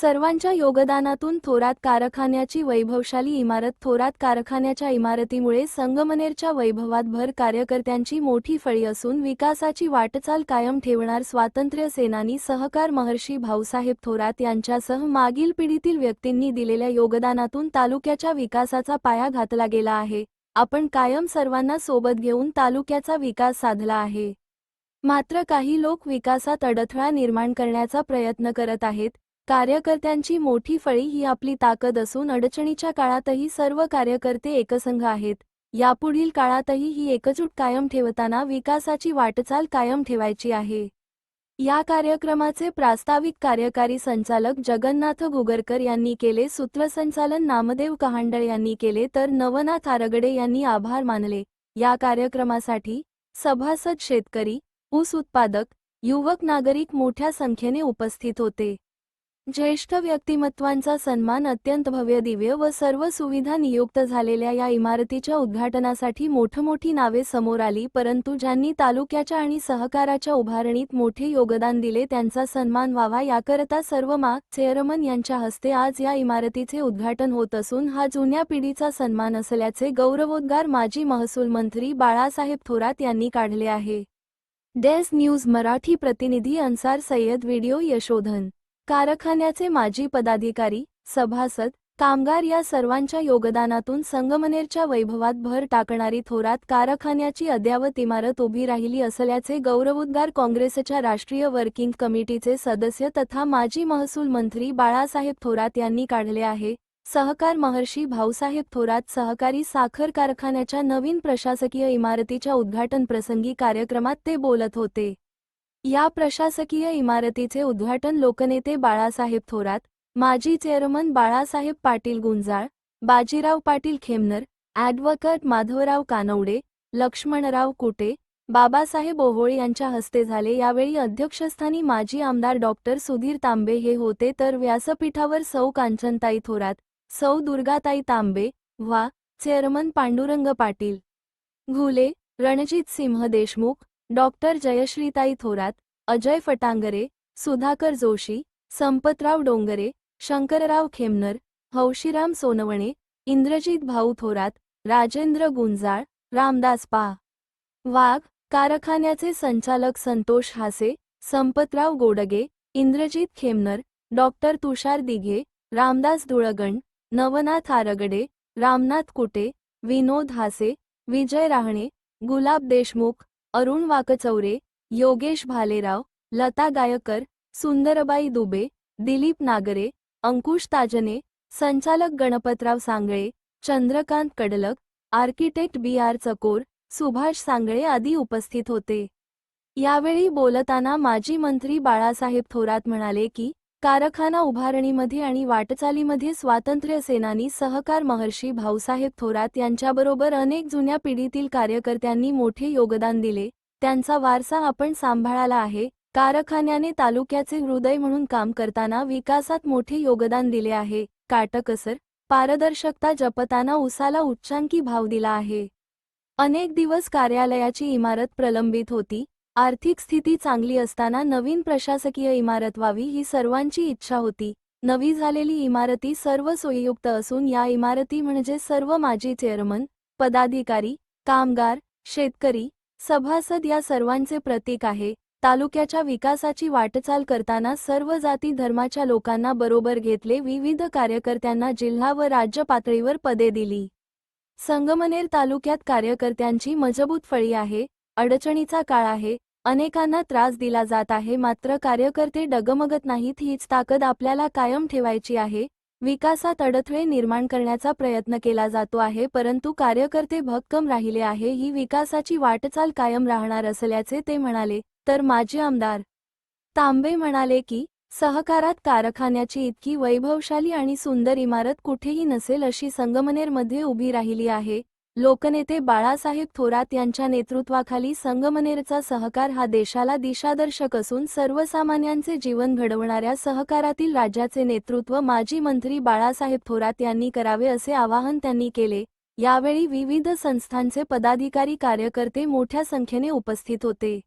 सर्वांच्या योगदानातून थोरात कारखान्याची वैभवशाली इमारत थोरात कारखान्याच्या इमारतीमुळे संगमनेरच्या वैभवात भर कार्यकर्त्यांची मोठी फळी असून विकासाची वाटचाल कायम ठेवणार स्वातंत्र्य सेनानी सहकार महर्षी भाऊसाहेब थोरात यांच्यासह मागील पिढीतील व्यक्तींनी दिलेल्या योगदानातून तालुक्याच्या विकासाचा पाया घातला गेला आहे. आपण कायम सर्वांना सोबत घेऊन तालुक्याचा विकास साधला आहे. मात्र काही लोक विकासात अडथळा निर्माण करण्याचा प्रयत्न करत आहेत. कार्यकर्त्यांची मोठी फळी ही आपली ताकद असून अडचणीच्या काळातही सर्व कार्यकर्ते एकसंघ आहेत. यापुढील काळातही ही एकजूट कायम ठेवताना विकासाची वाटचाल कायम ठेवायची आहे. या कार्यक्रमाचे प्रास्ताविक कार्यकारी संचालक जगन्नाथ गुगरकर यांनी केले सूत्रसंचालन नामदेव कहांडळ यांनी केले तर नवनाथ आरगडे यांनी आभार मानले. या कार्यक्रमासाठी सभासद शेतकरी ऊस उत्पादक युवक नागरिक मोठ्या संख्येने उपस्थित होते. ज्येष्ठ व्यक्तिमत्वांचा सन्मान अत्यंत भव्य दिव्य व सर्व सुविधा नियुक्त झालेल्या या इमारतीच्या उद्घाटनासाठी मोठमोठी नावे समोर आली परंतु ज्यांनी तालुक्याच्या आणि सहकाराच्या उभारणीत मोठे योगदान दिले त्यांचा सन्मान व्हावा याकरता सर्व मा. चेअरमन यांच्या हस्ते आज या इमारतीचे उद्घाटन होत असून हा जुन्या पिढीचा सन्मान असल्याचे गौरवोद्गार माजी महसूल मंत्री बाळासाहेब थोरात यांनी काढले आहे. डेस न्यूज मराठी प्रतिनिधी अन्सार सय्यद व्हिडिओ यशोधन. कारखान्याचे माजी पदाधिकारी सभासद कामगार या सर्वांच्या योगदानातून संगमनेरच्या वैभवात भर टाकणारी थोरात कारखान्याची अद्यावत इमारत उभी राहिली असल्याचे गौरवोद्गार काँग्रेसच्या राष्ट्रीय वर्किंग कमिटीचे सदस्य तथा माजी महसूल मंत्री बाळासाहेब थोरात यांनी काढले आहे. सहकार महर्षी भाऊसाहेब थोरात सहकारी साखर कारखान्याच्या नवीन प्रशासकीय इमारतीच्या उद्घाटन प्रसंगी कार्यक्रमात ते बोलत होते. या प्रशासकीय इमारतीचे उद्घाटन लोकनेते बाळासाहेब थोरात माजी चेअरमन बाळासाहेब पाटील गुंजाळ बाजीराव पाटील खेमनर ॲडव्होकेट माधवराव कानवडे लक्ष्मणराव कुटे बाबासाहेब ओहोळ यांच्या हस्ते झाले. यावेळी अध्यक्षस्थानी माजी आमदार डॉक्टर सुधीर तांबे हे होते. तर व्यासपीठावर सौ कांचनताई थोरात सौ Durgatai Tambe vice chairman Pandurang Patil Ghule Ranjit Singh Deshmukh doctor Jayashreetai Thorat Ajay Fatangare Sudhakar Joshi Sampatrao Dongre Shankarrao Khemnar Haushiram Sonawane Indrajit Bhau Thorat Rajendra Gunjal Ramdas पा. वाघ कारखान्याचे संचालक संतोष हासे संपतराव गोडगे इंद्रजित खेमनर डॉक्टर तुषार दिघे रामदास धुळगण नवनाथ आरगडे रामनाथ कुटे विनोद हासे विजय राहणे गुलाब देशमुख अरुण वाकचौरे योगेश भालेराव लता गायकर सुंदरबाई दुबे दिलीप नागरे अंकुश ताजने संचालक Ganpatrao Sangle Chandrakant Kadlak architect B R Chakor Subhash Sangle आदी उपस्थित होते. यावेळी बोलताना माजी मंत्री बाळासाहेब थोरात म्हणाले की कारखाना उभारणीमध्ये आणि वाटचालीमध्ये स्वातंत्र्य सेनानी सहकार महर्षी भाऊसाहेब थोरात यांच्याबरोबर अनेक जुन्या पिढीतील कार्यकर्त्यांनी मोठे योगदान दिले. त्यांचा वारसा आपण सांभाळाला आहे. कारखान्याने तालुक्याचे हृदय म्हणून काम करताना विकासात मोठे योगदान दिले आहे. काटकसर पारदर्शकता जपताना उसाला उच्चांकी भाव दिला आहे. अनेक दिवस कार्यालयाची इमारत प्रलंबित होती. आर्थिक स्थिती चांगली असताना नवीन प्रशासकीय इमारत व्हावी ही सर्वांची इच्छा होती. नवी झालेली इमारती सर्व सोयीयुक्त असून या इमारती म्हणजे सर्व माजी चेअरमन पदाधिकारी कामगार शेतकरी सभासद या सर्वांचे प्रतीक आहे. तालुक्याच्या विकासाची वाटचाल करताना सर्व जाती धर्माच्या लोकांना बरोबर घेतले विविध कार्यकर्त्यांना जिल्हा व राज्य पातळीवर पदे दिली. संगमनेर तालुक्यात कार्यकर्त्यांची मजबूत फळी आहे. अडचणीचा काळ आहे. अनेकांना त्रास दिला जात आहे मात्र कार्यकर्ते डगमगत नाहीत हीच ताकद आपल्याला कायम ठेवायची आहे. विकासात अडथळे निर्माण करण्याचा प्रयत्न केला जातो आहे परंतु कार्यकर्ते भक्कम राहिले आहे ही विकासाची वाटचाल कायम राहणार असल्याचे ते म्हणाले तर माजी आमदार तांबे म्हणाले की सहकारात कारखान्याची इतकी वैभवशाली आणि सुंदर इमारत कुठेही नसेल अशी संगमनेरमध्ये उभी राहिली आहे. लोकनेते बाळासाहेब थोरात यांच्या नेतृत्वाखाली संगमनेरचा सहकार हा देशाला दिशादर्शक असून सर्वसामान्यांचे जीवन घडवणाऱ्या सहकारातील राज्याचे नेतृत्व माजी मंत्री बाळासाहेब थोरात यांनी करावे असे आवाहन त्यांनी केले. यावेळी विविध संस्थांचे पदाधिकारी कार्यकर्ते मोठ्या संख्येने उपस्थित होते.